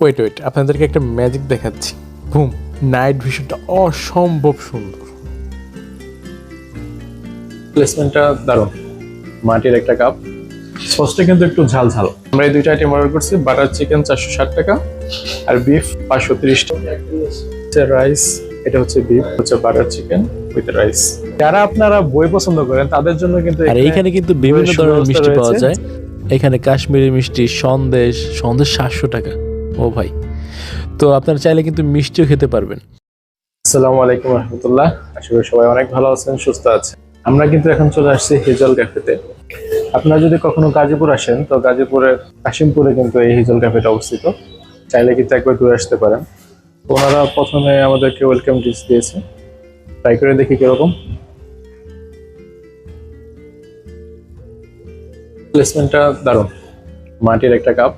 Wait wait আপনাদেরকে একটা magic দেখাচ্ছি। ঘুম নাইট ভিশনটা অসম্ভব সুন্দর। প্লেসমেন্টটা দারুণ। মাটির একটা কাপ সসটা কিন্তু একটু ঝাল ঝাল আমরা এই দুইটা আইটেম অর্ডার করছি বাটার চিকেন চারশো ষাট টাকা আর বিফ পাঁচশো তিরিশ টাকা। রাইস এটা হচ্ছে বিফ হচ্ছে বাটার চিকেন উইথ রাইস যারা আপনারা বই পছন্দ করেন তাদের জন্য কিন্তু আর এখানে এইখানে কিন্তু বিভিন্ন ধরনের মিষ্টি পাওয়া যায়। এখানে কাশ্মীরি মিষ্টি সন্দেশ সন্দেশ সাতশো টাকা। ও ভাই। তো আপনারা চাইলে কিন্তু মিষ্টিও খেতে পারবেন। আসসালামু আলাইকুম রহমতুল্লাহ। আশা করি সবাই অনেক ভালো আছেন, সুস্থ আছেন। আমরা কিন্তু এখন চলে আসছি হিজল ক্যাফেতে। আপনারা যদি কখনো গাজীপুর আসেন, তো গাজীপুরের কাশিমপুরে কিন্তু এই হিজল ক্যাফেটা অবস্থিত। চাইলে কিন্তু একবার ঘুরে আসতে পারেন। ওনারা প্রথমে আমাদেরকে ওয়েলকাম ডিশ দিয়েছে। ট্রাই করে দেখি কীরকম। প্লেসমেন্টটা দারুণ। মাটির একটা কাপ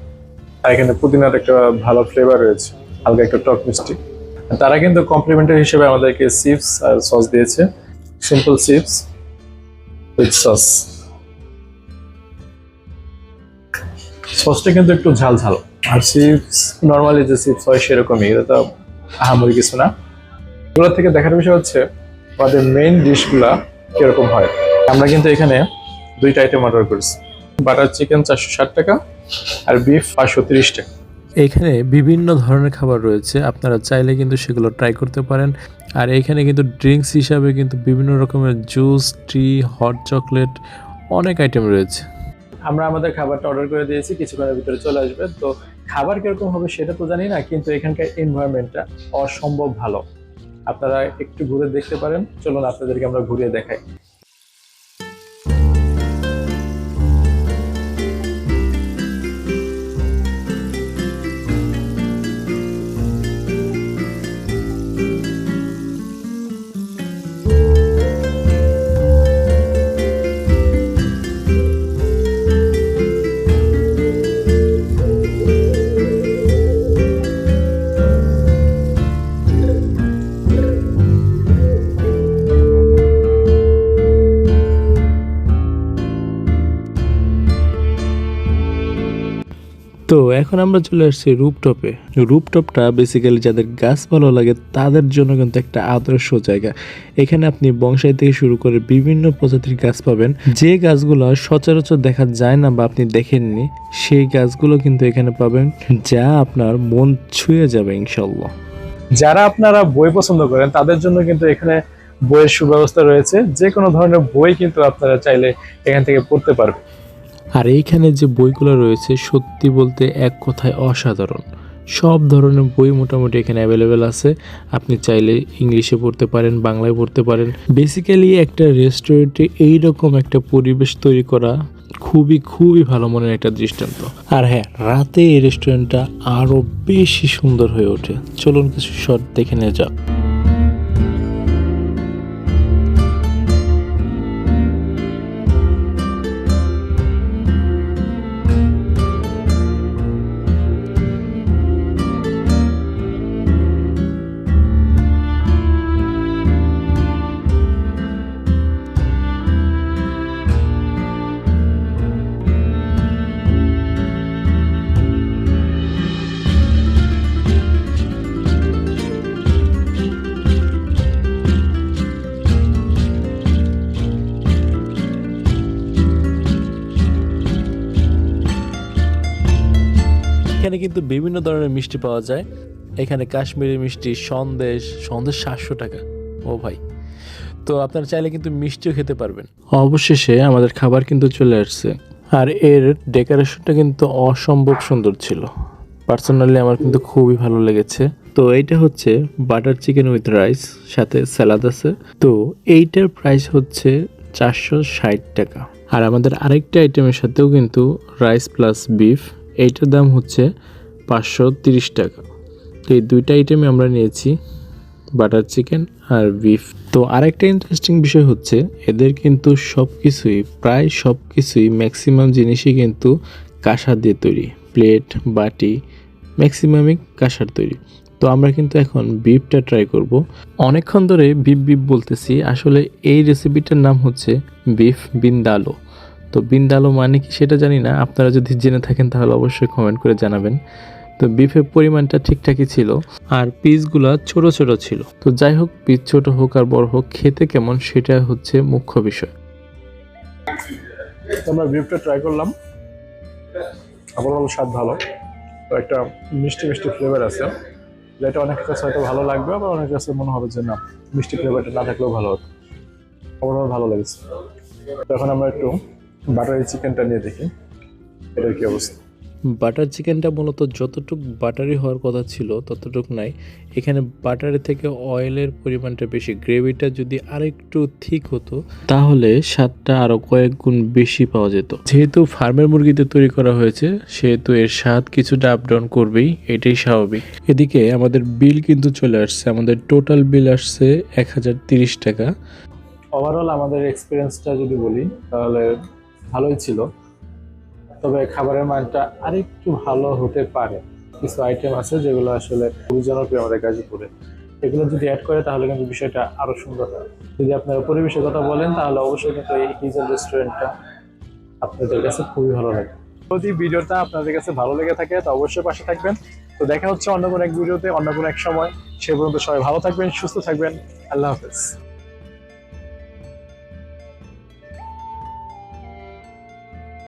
আর এখানে পুদিনার একটা ভালো ফ্লেভার রয়েছে, হালকা একটা টক মিষ্টি। তারা কিন্তু কমপ্লিমেন্টারি হিসেবে আমাদেরকে চিপস আর সস দিয়েছে। সিম্পল চিপস উইথ সস সসটা কিন্তু একটু ঝাল ঝাল আর চিপস নর্মালি যে চিপস হয় সেরকমই, এটা তো আহামরি কিছু না। এগুলো থেকে দেখার বিষয় হচ্ছে, আমাদের মেইন ডিশগুলা কীরকম হয়। আমরা কিন্তু এখানে দুইটা আইটেম অর্ডার করেছি। বাটার চিকেন চারশো ষাট টাকা আর বিফ পাঁচশো তিরিশ টাকা। এখানে বিভিন্ন ধরনের খাবার রয়েছে আপনারা চাইলে কিন্তু সেগুলো ট্রাই করতে পারেন। আর এখানে কিন্তু ড্রিঙ্কস হিসাবে কিন্তু বিভিন্ন রকমের জুস টি হট চকলেট অনেক আইটেম রয়েছে। আমরা আমাদের খাবারটা অর্ডার করে দিয়েছি কিছুক্ষণের ভিতরে চলে আসবে। তো খাবার কীরকম হবে সেটা তো জানি না কিন্তু এখানকার এনভায়রনমেন্টটা অসম্ভব ভালো। আপনারা একটু ঘুরে দেখতে পারেন চলুন আপনাদেরকে আমরা ঘুরিয়ে দেখাই। তো এখন আমরা চলে আসছি রুপটপে। রুপটপটা বেসিক্যালি যাদের গাছ ভালো লাগে, তাদের জন্য কিন্তু একটা আদর্শ জায়গা। এখানে আপনি বংশাই থেকে শুরু করে বিভিন্ন প্রজাতির গাছ পাবেন। যে গাছগুলো সচরাচর দেখা যায় না বা আপনি দেখেননি, সেই গাছগুলো কিন্তু এখানে পাবেন, যা আপনার মন ছুঁয়ে যাবে ইনশাল্লাহ যারা আপনারা বই পছন্দ করেন, তাদের জন্য কিন্তু এখানে বইয়ের সুব্যবস্থা রয়েছে। যে কোনো ধরনের বই কিন্তু আপনারা চাইলে এখান থেকে পড়তে পারবেন। আর এইখানে যে বইগুলো রয়েছে সত্যি বলতে এক কথায় অসাধারণ। সব ধরনের বই মোটামুটি এখানে অ্যাভেলেবেল আছে। আপনি চাইলে ইংলিশে পড়তে পারেন, বাংলায় পড়তে পারেন। বেসিক্যালি একটা রেস্টুরেন্টে এইরকম একটা পরিবেশ তৈরি করা খুবই খুবই ভালো মনের একটা দৃষ্টান্ত। আর হ্যাঁ রাতে এই রেস্টুরেন্টটা আরও বেশি সুন্দর হয়ে ওঠে। চলুন কিছু শট দেখে নেওয়া যাক। এখানে কিন্তু বিভিন্ন ধরনের মিষ্টি পাওয়া যায়। এখানে কাশ্মীরি মিষ্টি, সন্দেশ সন্দেশ সাতশো টাকা। ও ভাই। তো আপনারা চাইলে কিন্তু মিষ্টিও খেতে পারবেন। অবশেষে আমাদের খাবার কিন্তু চলে আসছে। আর এর ডেকোরেশনটা কিন্তু অসম্ভব সুন্দর ছিল। পার্সোনালি আমার কিন্তু খুবই ভালো লেগেছে। তো এইটা হচ্ছে বাটার চিকেন উইথ রাইস, সাথে স্যালাদ আছে। তো এইটার প্রাইস হচ্ছে চারশো ষাট টাকা। আর আমাদের আরেকটা আইটেমের সাথেও কিন্তু রাইস প্লাস বিফ। এইটার দাম হচ্ছে পাঁচশো তিরিশ টাকা। তো এই দুইটা আইটেমে আমরা নিয়েছি বাটার চিকেন আর বিফ তো আরেকটা ইন্টারেস্টিং বিষয় হচ্ছে, এদের কিন্তু সব কিছুই প্রায় সব কিছুই ম্যাক্সিমাম জিনিসই কিন্তু কাঁসার দিয়ে তৈরি। প্লেট বাটি ম্যাক্সিমামই কাঁসার তৈরি। তো আমরা কিন্তু এখন বিফটা ট্রাই করব। অনেকক্ষণ ধরে বিফ বিফ বলতেছি, আসলে এই রেসিপিটার নাম হচ্ছে বিফ বিন্দালো তো বিন্দালো মানে কি সেটা জানি না, আপনারা যদি জেনে থাকেন তাহলে অবশ্যই কমেন্ট করে জানাবেন। তো বিফের পরিমাণটা ঠিকঠাকই ছিল আর পিসগুলা ছোট ছোট ছিল। তো যাই হোক পিস ছোট হোক আর বড় হোক, খেতে কেমন সেটা হচ্ছে মুখ্য বিষয়। আমরা বিফটা ট্রাই করলাম। ভালো স্বাদ ভালো। তো একটা মিষ্টি মিষ্টি ফ্লেভার আছে। যেটা অনেক কাছে হয়তো ভালো লাগবে, আবার অনেক কাছে মনে হবে যে না, মিষ্টি ফ্লেভারটা না থাকলেও ভালো হতো আমার ভালো লেগেছে। তো এখন আমরা একটু বাটারি চিকেনটা নিয়ে দেখি। এটার কি অবস্থা? বাটার চিকেনটা মূলত যতটুক বাটারি হওয়ার কথা ছিল, ততটুক নাই। এখানে বাটারের থেকে অয়েলের পরিমাণটা বেশি। গ্রেভিটা যদি আরেকটু ঠিক হতো, তাহলে স্বাদটা আরও কয়েক গুণ বেশি পাওয়া যেত। যেহেতু ফার্মের মুরগিতে তৈরি করা হয়েছে, সেহেতু এর স্বাদ কিছুটা আপ ডাউন করবেই, এটাই স্বাভাবিক। এদিকে আমাদের বিল কিন্তু চলে আসছে। আমাদের টোটাল বিল আসছে এক টাকা। ওভারঅল আমাদের এক্সপিরিয়েন্সটা যদি বলি, তাহলে ভালোই ছিল। তবে খাবারের মানটা আরেকটু ভালো হতে পারে। কিছু আইটেম আছে যেগুলো আসলে খুবই জনপ্রিয় আমাদের গাজীপুরে। এগুলো যদি অ্যাড করে তাহলে কিন্তু বিষয়টা আরও সুন্দর হয়। যদি আপনারা পরিবেশের কথা বলেন তাহলে অবশ্যই কিন্তু এই হিজল রেস্টুরেন্টটা আপনাদের কাছে খুবই ভালো লাগে। যদি ভিডিওটা আপনাদের কাছে ভালো লেগে থাকে তো অবশ্যই পাশে থাকবেন। তো দেখা হচ্ছে অন্য কোনো এক ভিডিওতে, অন্য কোনো এক সময়। সে পর্যন্ত সবাই ভালো থাকবেন, সুস্থ থাকবেন। আল্লাহ হাফেজ।